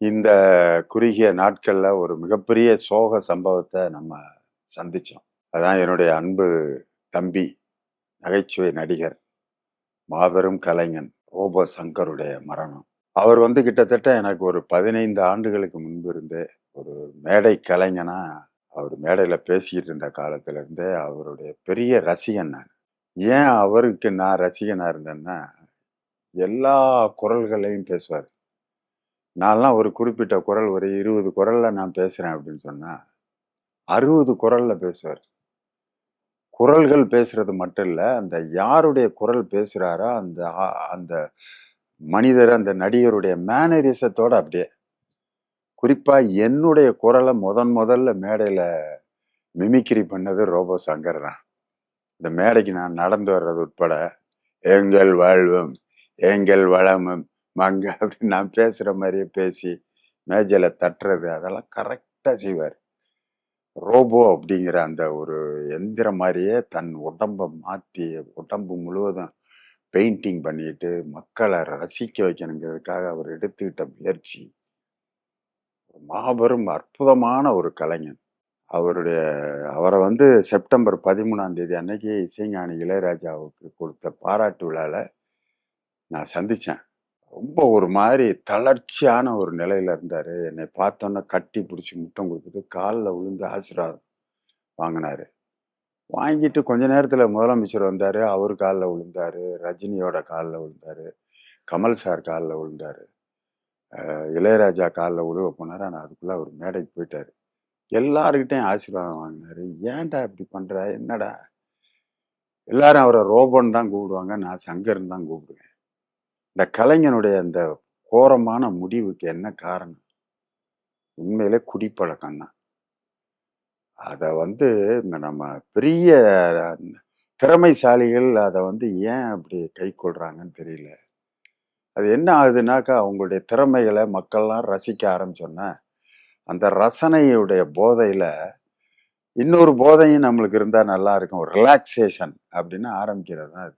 இந்த குறுகிய நாட்களில் ஒரு மிகப்பெரிய சோக சம்பவத்தை நம்ம சந்தித்தோம் அதான் என்னுடைய அன்பு தம்பி நகைச்சுவை நடிகர் மாபெரும் கலைஞன் ரோபோ சங்கருடைய மரணம். அவர் வந்து கிட்டத்தட்ட எனக்கு ஒரு பதினைந்து ஆண்டுகளுக்கு முன்பு இருந்தே ஒரு மேடை கலைஞனா அவர் மேடையில் பேசிக்கிட்டு இருந்த காலத்திலிருந்தே அவருடைய பெரிய ரசிகன் நான். ஏன் அவருக்கு நான் ரசிகனாக இருந்தேன்னா எல்லா குரல்களையும் பேசுவார். நான்லாம் ஒரு குறிப்பிட்ட குரல் ஒரு இருபது குரலில் நான் பேசுகிறேன் அப்படின்னு சொன்னால் அறுபது குரலில் பேசுவார். குரல்கள் பேசுறது மட்டும் இல்லை அந்த யாருடைய குரல் பேசுகிறாரோ அந்த அந்த மனிதர் அந்த நடிகருடைய மேனரிசத்தோட அப்படியே குறிப்பாக என்னுடைய குரலை முதன் முதல்ல மேடையில் மிமிக்ரி பண்ணது ரோபோ சங்கர் தான். இந்த மேடைக்கு நான் நடந்து வர்றது உட்பட எங்கள் வாழ்வும் எங்கள் வளமும் மங்க அப்படின்னு நான் பேசுகிற மாதிரியே பேசி மேஜையில் தட்டுறது அதெல்லாம் கரெக்டாக செய்வார். ரோபோ அப்படிங்கிற அந்த ஒரு எந்திரம் மாதிரியே தன் உடம்பை மாற்றி உடம்பு முழுவதும் பெயிண்டிங் பண்ணிட்டு மக்களை ரசிக்க வைக்கணுங்கிறதுக்காக அவர் எடுத்துக்கிட்ட முயற்சி. மாபெரும் அற்புதமான ஒரு கலைஞன். அவருடைய அவரை வந்து செப்டம்பர் பதிமூணாம் தேதி அன்னைக்கு இசைஞானி இளையராஜாவுக்கு கொடுத்த பாராட்டு விழாவில் நான் சந்தித்தேன் ரொம்ப ஒரு மாதிரி தளர்ச்சியான ஒரு நிலையில இருந்தாரு. என்னை பார்த்தோன்னே கட்டி பிடிச்சி முத்தம் கொடுத்துட்டு காலில் விழுந்து ஆசீர்வாதம் வாங்கினாரு. வாங்கிட்டு கொஞ்ச நேரத்தில் முதலமைச்சர் வந்தார். அவர் காலில் விழுந்தாரு. ரஜினியோட காலில் விழுந்தாரு. கமல் சார் காலில் விழுந்தாரு. இளையராஜா காலில் விழுவ போனார். ஆனால் அதுக்குள்ளே அவர் மேடைக்கு போயிட்டார். எல்லாருக்கிட்டையும் ஆசீர்வாதம் வாங்கினார். ஏன்டா இப்படி பண்ணுறா என்னடா? எல்லாரும் அவரை ரோபோன்னு தான் கூப்பிடுவாங்க நான் சங்கர்னு தான் கூப்பிடுவேன். இந்த கலைஞனுடைய அந்த கோரமான முடிவுக்கு என்ன காரணம்? உண்மையிலே குடிப்பழக்கம் தான். அதை வந்து நம்ம பெரிய திறமைசாலிகள் அதை வந்து ஏன் அப்படி கை கொள்றாங்கன்னு தெரியல. அது என்ன ஆகுதுனாக்கா அவங்களுடைய திறமைகளை மக்கள்லாம் ரசிக்க ஆரம்பிச்சோன்னா அந்த ரசனையுடைய போதையில் இன்னொரு போதையும் நம்மளுக்கு இருந்தால் நல்லா இருக்கும். ஒரு ரிலாக்ஸேஷன் அப்படின்னு ஆரம்பிக்கிறது தான் அது.